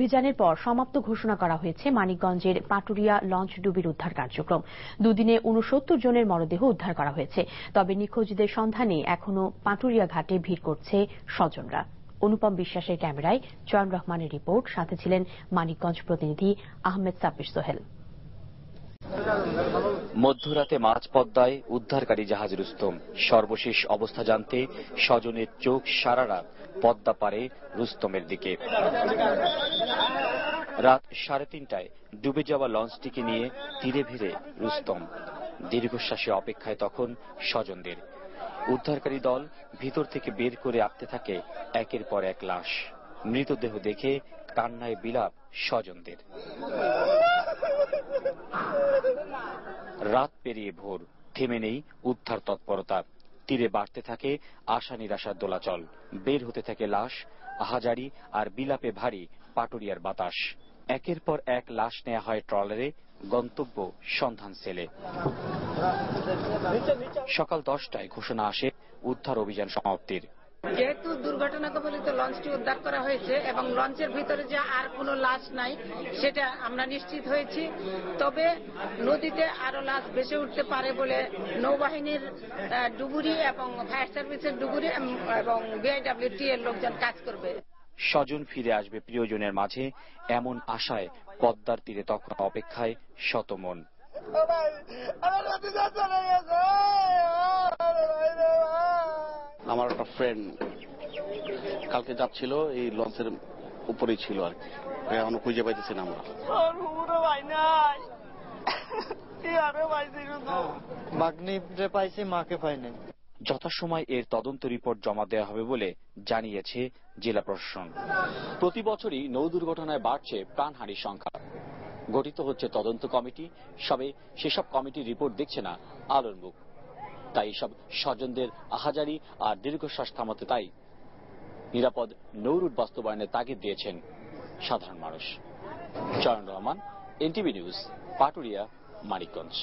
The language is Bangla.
অভিযানের পর সমাপ্ত ঘোষণা করা হয়েছে মানিকগঞ্জের পাটুরিয়া লঞ্চ ডুবির উদ্ধার কার্যক্রম। দুদিনে উনসত্তর জনের মরদেহ উদ্ধার করা হয়েছে। তবে নিখোঁজদের সন্ধানে এখনও পাটুরিয়া ঘাটে ভিড় করছে স্বজনরা। অনুপম বিশ্বাসের ক্যামেরায় চয়ন রহমানের রিপোর্ট। সাথে ছিলেন মানিকগঞ্জ প্রতিনিধি আহমেদ সাব্বির সোহেল। মধ্যরাতে মাঝ পদ্মায় উদ্ধারকারী জাহাজ রুস্তম সর্বশেষ অবস্থা জানতে স্বজনের চোখ সারা রাত পদ্মা পারে রুস্তমের দিকে। রাত সাড়ে তিনটায় ডুবে যাওয়া লঞ্চটিকে নিয়ে তীরে ভিড়ে রুস্তম। দীর্ঘশ্বাসে অপেক্ষায় তখন স্বজনদের। উদ্ধারকারী দল ভিতর থেকে বের করে আঁকতে থাকে একের পর এক লাশ। মৃতদেহ দেখে কান্নায় বিলাপ স্বজনদের। রাত পেরিয়ে ভোর, থেমে নেই উদ্ধার তৎপরতা। তীরে বাড়তে থাকে আশা নিরাশার দোলাচল। বের হতে থাকে লাশ, আহাজারি আর বিলাপে ভারী পাটুরিয়ার বাতাস। একের পর এক লাশ নেওয়া হয় ট্রলারে, গন্তব্য সন্ধান সেলে। সকাল দশটায় ঘোষণা আসে উদ্ধার অভিযান সমাপ্তির। যেহেতু দুর্ঘটনা কবলিত লঞ্চটি উদ্ধার করা হয়েছে এবং লঞ্চের ভিতরে যে আর কোনো লাশ নাই সেটা আমরা নিশ্চিত হয়েছি। তবে নদীতে আরও লাশ ভেসে উঠতে পারে বলে নৌবাহিনীর ডুবুরি এবং ফায়ার সার্ভিসের ডুবুরি এবং বিআইডব্লিউটি এর লোকজন কাজ করবে। স্বজন ফিরে আসবে প্রিয়জনের মাঝে এমন আশায় পদ্মার তীরে তখন অপেক্ষায় শতমন। আমার একটা ফ্রেন্ড কালকে যাচ্ছিল এই লঞ্চের উপরেই ছিল আর কি। এখনও খুঁজে পাইতেছি না আমরা। মাগনিবরে পাইছি মাকে পাই নাই। যথাসময় এর তদন্ত রিপোর্ট জমা দেওয়া হবে বলে জানিয়েছে জেলা প্রশাসন। প্রতি বছরই নৌ দুর্ঘটনায় বাড়ছে প্রাণহানির সংখ্যা। গঠিত হচ্ছে তদন্ত কমিটি সবে সেসব কমিটির রিপোর্ট দেখছে না আলোর মুখ। তাই সব স্বজনদের আহাজারি আর দীর্ঘশ্বাস থামাতে তাই নিরাপদ নৌরুট বাস্তবায়নের তাগিদ দিয়েছেন সাধারণ মানুষ। Chayan Rahman, NTV news, Paturia, Manikganj.